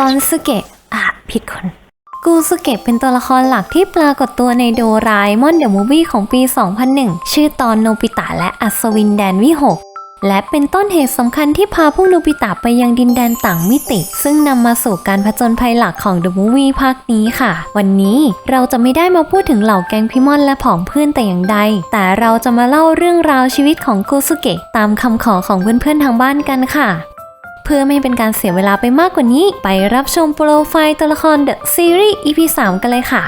กอนสเกะอะผิดคน กูสเกะเป็นตัวละครหลักที่ปรากฏตัวในโดราเอมอนเดอะมูฟวี่ของปี 2001 ชื่อตอนโนบิตะและอัศวินแดนวิหกและเป็นต้นเหตุสำคัญที่พาพวกโนบิตะไปยังดินแดนต่างมิติ ซึ่งนำมาสู่การผจญภัยหลักของ The Movie ภาคนี้ค่ะ วันนี้เราจะไม่ได้มาพูดถึงเหล่าแก๊งพิมอนและผองเพื่อนแต่อย่างใด แต่เราจะมาเล่าเรื่องราวชีวิตของกูสุเกะตามคำขอของเพื่อนๆทางบ้านกันค่ะ เพื่อไม่เป็นการเสียเวลาไปมากกว่านี้ ไปรับชมโปรไฟล์ตัวละคร The Series EP 3 กันเลยค่ะ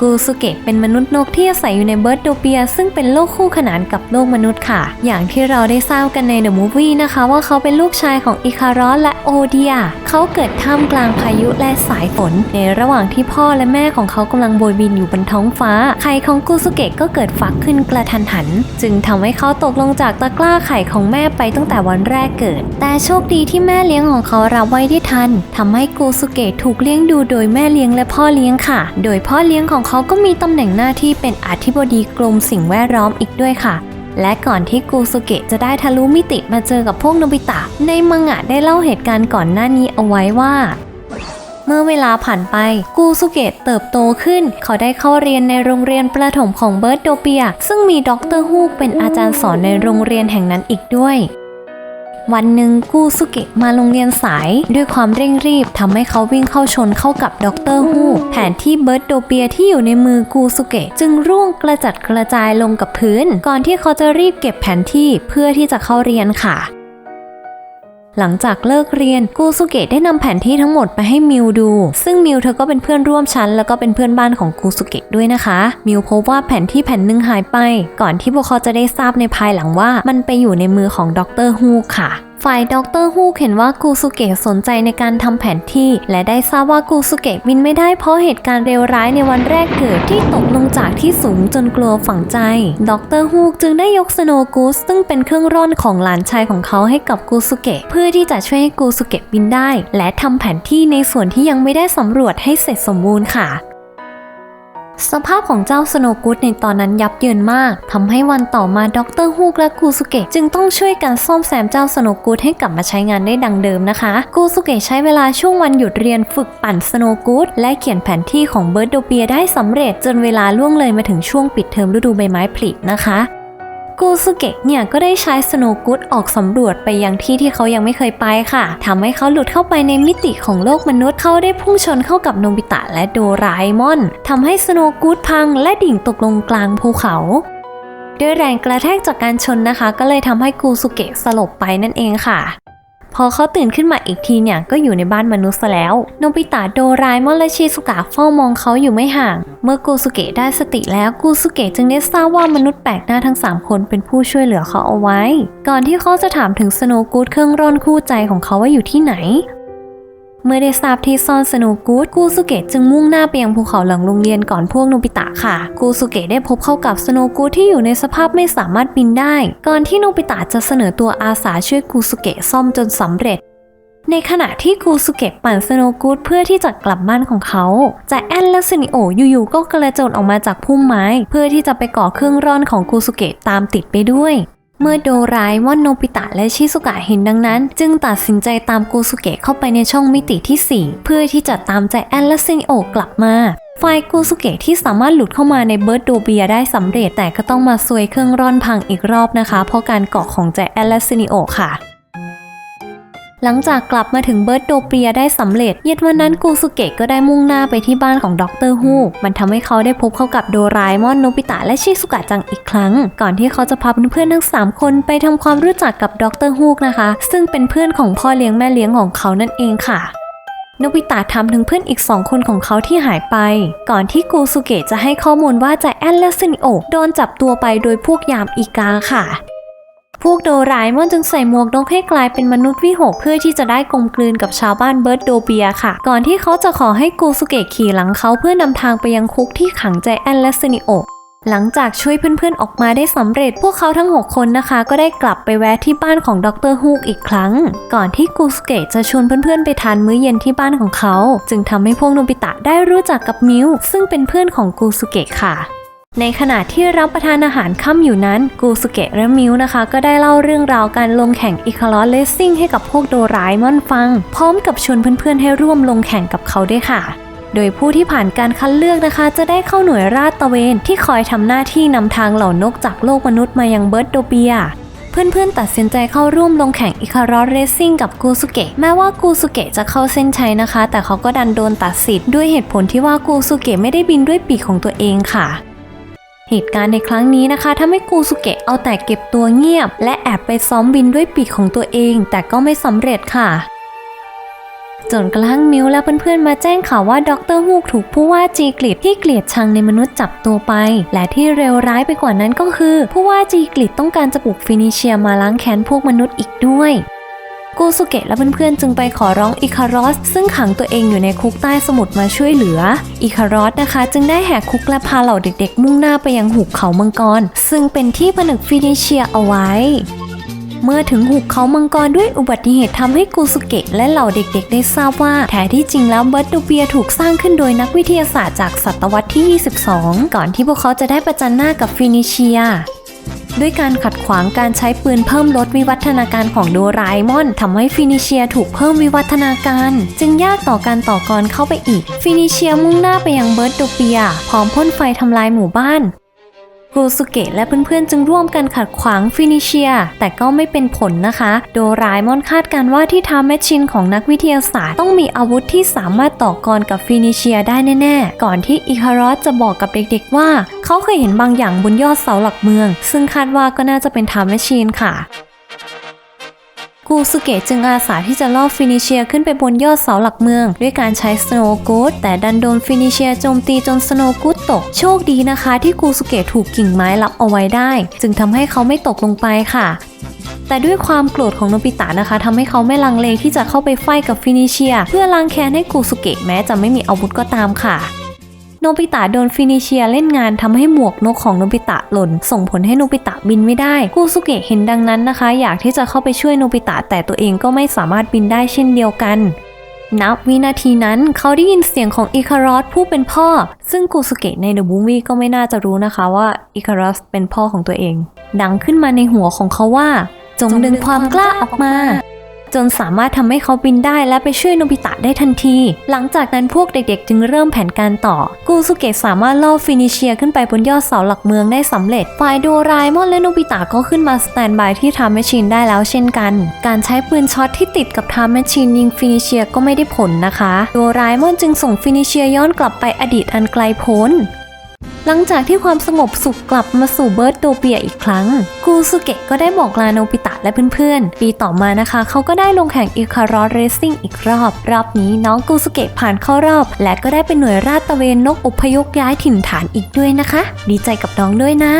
กูสุเกะเป็นมนุษย์นกที่อาศัยอยู่ในเบิร์ดโดเปีย ซึ่งเป็นโลกคู่ขนานกับโลกมนุษย์ค่ะ อย่างที่เราได้ทราบกันในเดอะมูฟวี่นะคะ ว่าเขาเป็นลูกชายของอิคารอสและโอเดีย เขาเกิดท่ามกลางพายุและสายฝน ในระหว่างที่พ่อและแม่ของเขากำลังโบยบินอยู่บนท้องฟ้า ไข่ของกูสุเกะก็เกิดฟักขึ้นกระทันหัน จึงทำให้เขาตกลงจากตะกร้าไข่ของแม่ไปตั้งแต่วันแรกเกิด แต่โชคดีที่แม่เลี้ยงของเขารับไว้ได้ทันทำให้กูสุเกะถูกเลี้ยงดูโดยแม่เลี้ยงและพ่อเลี้ยงค่ะ โดยพ่อเลี้ยงของเขาก็มีตำแหน่งหน้าที่เป็นอธิบดีกรมสิ่งแวดล้อมอีกด้วยค่ะ และก่อนที่กูสุเกะจะได้ทะลุมิติมาเจอกับพวกโนบิตะ ในมังงะได้เล่าเหตุการณ์ก่อนหน้านี้เอาไว้ว่าเมื่อเวลาผ่านไปกูสุเกะเติบโตขึ้น เขาได้เข้าเรียนในโรงเรียนประถมของเบิร์ดโดเปีย ซึ่งมีด็อกเตอร์ฮูกเป็นอาจารย์สอนในโรงเรียนแห่งนั้นอีกด้วย วันหนึ่งกูสุเกะมาโรงเรียนสาย ด้วยความเร่งรีบทำให้เขาวิ่งเข้าชนเข้ากับด็อกเตอร์ฮูกแผนที่เบิร์ดโดเปียที่อยู่ในมือกูสุเกะจึงร่วงกระจัดกระจายลงกับพื้น ก่อนที่เขาจะรีบเก็บแผนที่เพื่อที่จะเข้าเรียนค่ะ หลังจากเลิกเรียนกูสุเกะได้นำแผนที่ทั้งหมดไปให้มิวดู ซึ่งมิวเธอก็เป็นเพื่อนร่วมชั้น แล้วก็เป็นเพื่อนบ้านของกูสุเกะด้วยนะคะ มิวพบว่าแผนที่แผ่นหนึ่งหายไป ก่อนที่พวกเขาจะได้ทราบในภายหลังว่ามันไปอยู่ในมือของดรฮูค่ะฝ่ายดรฮูกเห็นว่ากูสุเกะสนใจในการทำแผนที่ และได้ทราบว่ากูสุเกะบินไม่ได้เพราะเหตุการณ์เลวร้ายในวันแรกเกิดที่ตกลงจากที่สูงจนกลัวฝังใจ ดรฮูกจึงได้ยกสโนว์กูสซึ่งเป็นเครื่องร่อนของหลานชายของเขาให้กับกูสุเกะเพื่อที่จะช่วยให้กูสุเกะบินได้ และทำแผนที่ในส่วนที่ยังไม่ได้สำรวจให้เสร็จสมบูรณ์ค่ะ สภาพของเจ้าสโนกูดในตอนนั้นยับเยินมากทำให้วันต่อมาดรฮูกและกูสุเกะจึงต้องช่วยกันซ่อมแซมเจ้าสโนกูดให้กลับมาใช้งานได้ดังเดิมนะคะ กูสุเกะใช้เวลาช่วงวันหยุดเรียนฝึกปั่นสโนกูดและเขียนแผนที่ของเบิร์ดโดเปียได้สำเร็จจนเวลาล่วงเลยมาถึงช่วงปิดเทอมฤดูใบไม้ผลินะคะ กูสุเกะเนี่ยก็ได้ใช้สโนกูดออกสำรวจไปยังที่ที่เขายังไม่เคยไปค่ะทำให้เขาหลุดเข้าไปในมิติของโลกมนุษย์เขาได้พุ่งชนเข้ากับโนบิตะและโดราเอมอนทำให้สโนกูดพังและดิ่งตกลงกลางภูเขาด้วยแรงกระแทกจากการชนนะคะ ก็เลยทำให้กูสุเกะสลบไปนั่นเองค่ะ พอเขาตื่นขึ้นมาอีกทีเนี่ยก็อยู่ในบ้านมนุษย์ซะแล้ว โนบิตะโดรายมอนและชิสุกะเฝ้ามองเขาอยู่ไม่ห่าง เมื่อกูสุเกะได้สติแล้วกูสุเกะจึงได้ทราบว่ามนุษย์แปลกหน้าทั้ง 3 คนเป็นผู้ช่วยเหลือเขาเอาไว้ ก่อนที่เขาจะถามถึงสโนกูดเครื่องร่อนคู่ใจของเขาว่าอยู่ที่ไหน เมื่อได้ทราบที่ซ่อนสโนกูดกูสุเกะจึงมุ่งหน้าไปยังภูเขาหลังโรงเรียนก่อนพวกโนบิตะค่ะ กูสุเกะได้พบเข้ากับสโนกูดที่อยู่ในสภาพไม่สามารถบินได้ ก่อนที่โนบิตะจะเสนอตัวอาสาช่วยกูสุเกะซ่อมจนสำเร็จในขณะที่กูสุเกะปั่นสโนกูดเพื่อที่จะกลับบ้านของเขาแต่แอนและซินิโออยู่ๆก็กระโจนออกมาจากพุ่มไม้ เพื่อที่จะไปก่อเครื่องร่อนของกูสุเกะตามติดไปด้วย เมื่อโดร้ายมอนโนบิตะและชิซุกะเห็นดังนั้น จึงตัดสินใจตามกูสุเกะเข้าไปในช่องมิติที่ 4 เพื่อที่จะตามใจแอนและซินิโอกลับมาฝ่ายกูสุเกะที่สามารถหลุดเข้ามาในเบิร์ดโดเบียได้สำเร็จแต่ก็ต้องมาซวยเครื่องร่อนพังอีกรอบนะคะ เพราะการเกาะของแจแอนและซินิโอค่ะ หลังจากกลับมาถึงเบิร์ดโดเปียได้สำเร็จ เย็นวันนั้นกูสุเกะก็ได้มุ่งหน้าไปที่บ้านของดรฮูกมันทำให้เขาได้พบเข้ากับโดราเอมอนโนบิตะและชิซุกะจังอีกครั้ง ก่อนที่เขาจะพาเพื่อนๆทั้ง 3 คนไปทำความรู้จักกับดรฮูกนะคะ ซึ่งเป็นเพื่อนของพ่อเลี้ยงแม่เลี้ยงของเขานั่นเองค่ะนบิตะถามถึงเพื่อนอีกสองคนของเขาที่หายไป ก่อนที่กูสุเกะจะให้ข้อมูลว่าใจแอนและซินิโอโดนจับตัวไปโดยพวกยามอีกาค่ะ พวกโดราเอมอนจึงใส่หมวกนกให้กลายเป็นมนุษย์วิหกเพื่อที่จะได้กลมกลืนกับชาวบ้านเบิร์ดโดเบียค่ะ ก่อนที่เขาจะขอให้กูสุเกะขี่หลังเขาเพื่อนำทางไปยังคุกที่ขังใจแอนและซนิโอหลังจากช่วยเพื่อนๆออกมาได้สำเร็จพวกเขาทั้ง 6 คนนะคะ ก็ได้กลับไปแวะที่บ้านของดรฮูกอีกครั้ง ก่อนที่กูสเกะจะชวนเพื่อนๆไปทานมื้อเย็นที่บ้านของเขา จึงทำให้พวกโนบิตะได้รู้จักกับมิวซึ่งเป็นเพื่อนของกูสุเกะค่ะ ในขณะที่รับประทานอาหารค่ำอยู่นั้น กูสุเกะและมิวนะคะ ก็ได้เล่าเรื่องราวการลงแข่งอิคารอสเลสซิ่งให้กับพวกโดราเอมอนฟัง พร้อมกับชวนเพื่อนๆให้ร่วมลงแข่งกับเขาด้วยค่ะ โดยผู้ที่ผ่านการคัดเลือกนะคะ จะได้เข้าหน่วยราดตะเวนที่คอยทำหน้าที่นำทางเหล่านกจากโลกมนุษย์มายังเบิร์ดโดเปียเพื่อนๆตัดสินใจเข้าร่วมลงแข่งอิคารอสเรซิ่งกับกูสุเกะแม้ว่ากูสุเกะจะเข้าเส้นชัยนะคะ แต่เขาก็ดันโดนตัดสิทธิ์ด้วยเหตุผลที่ว่ากูสุเกะไม่ได้บินด้วยปีกของตัวเองค่ะ เหตุการณ์ในครั้งนี้นะคะทำให้กูสุเกะเอาแต่เก็บตัวเงียบ และแอบไปซ้อมบินด้วยปีกของตัวเอง แต่ก็ไม่สำเร็จค่ะจนกระทั่งมิวและเพื่อนๆมาแจ้งข่าวว่าด็อกเตอร์ฮูกถูกผู้ว่าจีกลิดที่เกลียดชังในมนุษย์จับตัวไป และที่เร็วร้ายไปกว่านั้นก็คือ ผู้ว่าจีกลิดต้องการจะปลุกฟินิเชียมาล้างแค้นพวกมนุษย์อีกด้วย กูสุเกะและเพื่อนๆจึงไปขอร้องอิคารอส ซึ่งขังตัวเองอยู่ในคุกใต้สมุทรมาช่วยเหลือ อิคารอสนะคะ จึงได้แหกคุกและพาเหล่าเด็กๆ มุ่งหน้าไปยังหุบเขามังกร ซึ่งเป็นที่ผนึกฟินิเชียเอาไว้ เมื่อถึงหุบเขามังกรด้วยอุบัติเหตุทำให้กูสุเกะและเหล่าเด็กๆ ได้ทราบว่าแท้ที่จริงแล้วเบิร์ดดูเปียถูกสร้างขึ้นโดยนักวิทยาศาสตร์จากศตวรรษที่ 22 ก่อนที่พวกเขาจะได้ประจันหน้ากับฟินิเชีย ด้วยการขัดขวางการใช้ปืนเพิ่มลดวิวัฒนาการของโดราเอมอนทำให้ฟินิเชียถูกเพิ่มวิวัฒนาการ จึงยากต่อการต่อกรเข้าไปอีก ฟินิเชียมุ่งหน้าไปยังเบิร์ดโดเปียพร้อมพ่นไฟทำลายหมู่บ้าน กูสุเกะและเพื่อนๆ จึงร่วมกันขัดขวางฟินิเชีย แต่ก็ไม่เป็นผลนะคะ โดรายมอนคาดการณ์ว่าที่ทาแมชชินของนักวิทยาศาสตร์ต้องมีอาวุธที่สามารถต่อกรกับฟินิเชียได้แน่ๆ ก่อนที่อิคารอสจะบอกกับเด็กๆว่า เขาเคยเห็นบางอย่างบนยอดเสาหลักเมือง ซึ่งคาดว่าก็น่าจะเป็นทามแมชชินค่ะ กูสุเกะจึงอาสาที่จะล่อฟินิเชียขึ้นไปบนยอดเสาหลักเมือง ด้วยการใช้สโนว์กูดแต่ดันโดนฟินิเชียโจมตีจนสโนว์กูดตก โชคดีนะคะ ที่กูสุเกะถูกกิ่งไม้รับเอาไว้ได้ จึงทำให้เขาไม่ตกลงไปค่ะแต่ด้วยความโกรธของโนบิตะนะคะทำให้เขาไม่ลังเลที่จะเข้าไปไฟกับฟินิเชีย เพื่อล้างแค้นให้กูสุเกะแม้จะไม่มีอาวุธก็ตามค่ะ นบิตะโดนฟินิเชียเล่นงานทำให้หมวกนกของโนบิตะหล่น ส่งผลให้โนบิตะบินไม่ได้กูสุเกะเห็นดังนั้นนะคะ อยากที่จะเข้าไปช่วยโนบิตะแต่ตัวเองก็ไม่สามารถบินได้เช่นเดียวกันนับวินาทีนั้นเขาได้ยินเสียงของอิคารอสผู้เป็นพ่อ ซึ่งกูสุเกะในเดอะบูมี่ก็ไม่น่าจะรู้นะคะว่าอิคารอสเป็นพ่อของตัวเอง ดังขึ้นมาในหัวของเขาว่า จงดึงความกล้าออกมา จนสามารถทำให้เขาบินได้และไปช่วยโนบิตะได้ทันที หลังจากนั้นพวกเด็กๆ จึงเริ่มแผนการต่อ กูสุเกะสามารถล่อฟินิเชียขึ้นไปบนยอดเสาหลักเมืองได้สำเร็จ ฝ่ายโดราเอมอนและโนบิตะก็ขึ้นมาสแตนบายที่ทามแมชชีนได้แล้วเช่นกัน การใช้ปืนช็อตที่ติดกับทามแมชชีนยิงฟินิเชียก็ไม่ได้ผลนะคะ โดราเอมอนจึงส่งฟินิเชียย้อนกลับไปอดีตอันไกลโพ้น หลังจากที่ความสงบสุขกลับมาสู่เบิร์ดโดเปียอีกครั้ง กูสุเกะก็ได้บอกลาโนบิตะและเพื่อนๆ ปีต่อมานะคะ เขาก็ได้ลงแข่งอิคารอสเรซซิ่งอีกรอบ รอบนี้น้องกูสุเกะผ่านเข้ารอบ และก็ได้เป็นหน่วยราดตะเวนนกอพยพย้ายถิ่นฐานอีกด้วยนะคะ ดีใจกับน้องด้วยนะ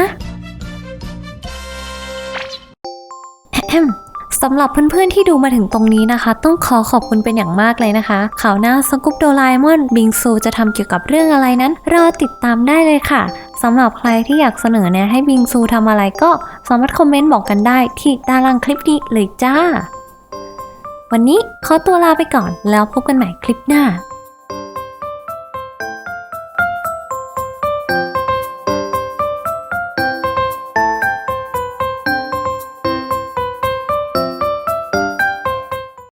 สำหรับเพื่อนๆที่ดูมาถึงตรงนี้นะคะ ต้องขอขอบคุณเป็นอย่างมากเลยนะคะข่าวหน้าสกุปโดราเอมอนบิงซูจะทำเกี่ยวกับเรื่องอะไรนั้น รอติดตามได้เลยค่ะสำหรับใครที่อยากเสนอแนะให้บิงซูทำอะไรก็สามารถคอมเมนต์บอกกันได้ที่ด้านล่างคลิปนี้เลยจ้า วันนี้ขอตัวลาไปก่อนแล้วพบกันใหม่คลิปหน้า